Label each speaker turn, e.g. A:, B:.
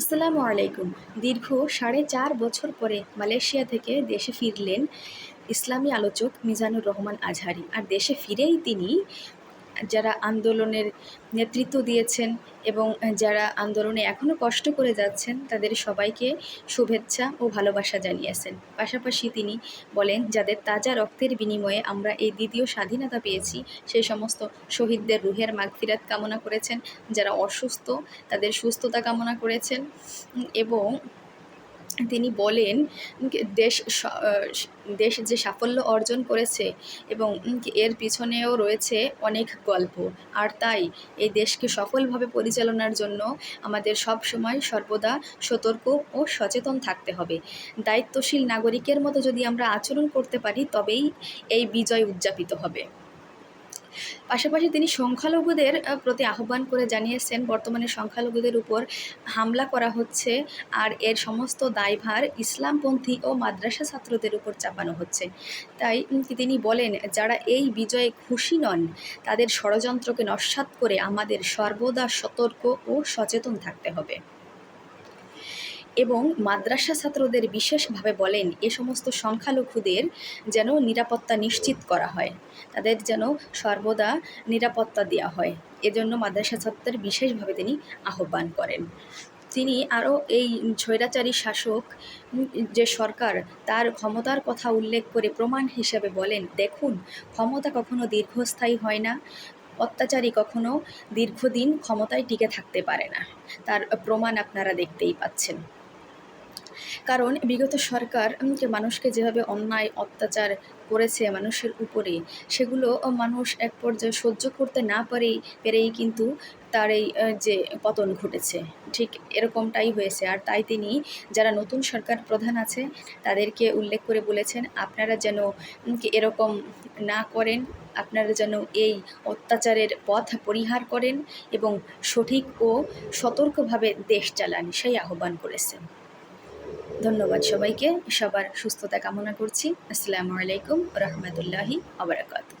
A: আসসালামু আলাইকুম। দীর্ঘ সাড়ে চার বছর পরে মালয়েশিয়া থেকে দেশে ফিরলেন ইসলামী আলোচক মিজানুর রহমান আজহারি। আর দেশে ফিরেই তিনি যারা আন্দোলনের নেতৃত্ব দিয়েছেন এবং যারা আন্দোলনে এখনও কষ্ট করে যাচ্ছেন, তাদের সবাইকে শুভেচ্ছা ও ভালোবাসা জানিয়েছেন। পাশাপাশি তিনি বলেন, যাদের তাজা রক্তের বিনিময়ে আমরা এই দ্বিতীয় স্বাধীনতা পেয়েছি, সেই সমস্ত শহীদদের রুহের মাগফিরাত কামনা করেছেন। যারা অসুস্থ, তাদের সুস্থতা কামনা করেছেন এবং তিনি বলেন দেশ দেশ যে সাফল্য অর্জন করেছে এবং এর পিছনেও রয়েছে অনেক গল্প। আর তাই, এই দেশকে সফলভাবে পরিচালনার জন্য আমাদের সব সময় সর্বদা সতর্ক ও সচেতন থাকতে হবে। দায়িত্বশীল নাগরিকের মতো যদি আমরা আচরণ করতে পারি, তবেই এই বিজয় উদযাপিত হবে। পাশাপাশি তিনি সংখ্যালঘুদের প্রতি আহ্বান করে জানিয়েছেন, বর্তমানে সংখ্যালঘুদের উপর হামলা করা হচ্ছে আর এর সমস্ত দায়ভার ইসলামপন্থী ও মাদ্রাসা ছাত্রদের উপর চাপানো হচ্ছে। তাই তিনি বলেন, যারা এই বিজয়ে খুশি নন, তাদের ষড়যন্ত্রকে নস্যাৎ করে আমাদের সর্বদা সতর্ক ও সচেতন থাকতে হবে। এবং মাদ্রাসা ছাত্রদের বিশেষভাবে বলেন, এ সমস্ত সংখ্যালঘুদের যেন নিরাপত্তা নিশ্চিত করা হয়, তাদের যেন সর্বদা নিরাপত্তা দেওয়া হয়। এজন্য মাদ্রাসা ছাত্রদের বিশেষভাবে তিনি আহ্বান করেন। তিনি আরও এই স্বৈরাচারী শাসক যে সরকার, তার ক্ষমতার কথা উল্লেখ করে প্রমাণ হিসেবে বলেন, দেখুন, ক্ষমতা কখনো দীর্ঘস্থায়ী হয় না, অত্যাচারী কখনো দীর্ঘদিন ক্ষমতায় টিকে থাকতে পারে না। তার প্রমাণ আপনারা দেখতেই পাচ্ছেন। কারণ বিগত সরকার মানুষকে যেভাবে অন্যায়, অত্যাচার করেছে মানুষের উপরে, সেগুলো মানুষ এক পর্যায়ে সহ্য করতে না পারেই, পেরেই কিন্তু তার এই যে পতন ঘটেছে। ঠিক এরকমটাই হয়েছে। আর তাই তিনি যারা নতুন সরকার প্রধান আছে, তাদেরকে উল্লেখ করে বলেছেন, আপনারা যেন এরকম না করেন, আপনারা যেন এই অত্যাচারের পথ পরিহার করেন এবং সঠিক ও সতর্কভাবে দেশ চালান। সেই আহ্বান করেছেন। ধন্যবাদ সবাইকে। সবার সুস্থতা কামনা করছি। আসসালামু আলাইকুম রহমতুল্লাহি আবরাকাতু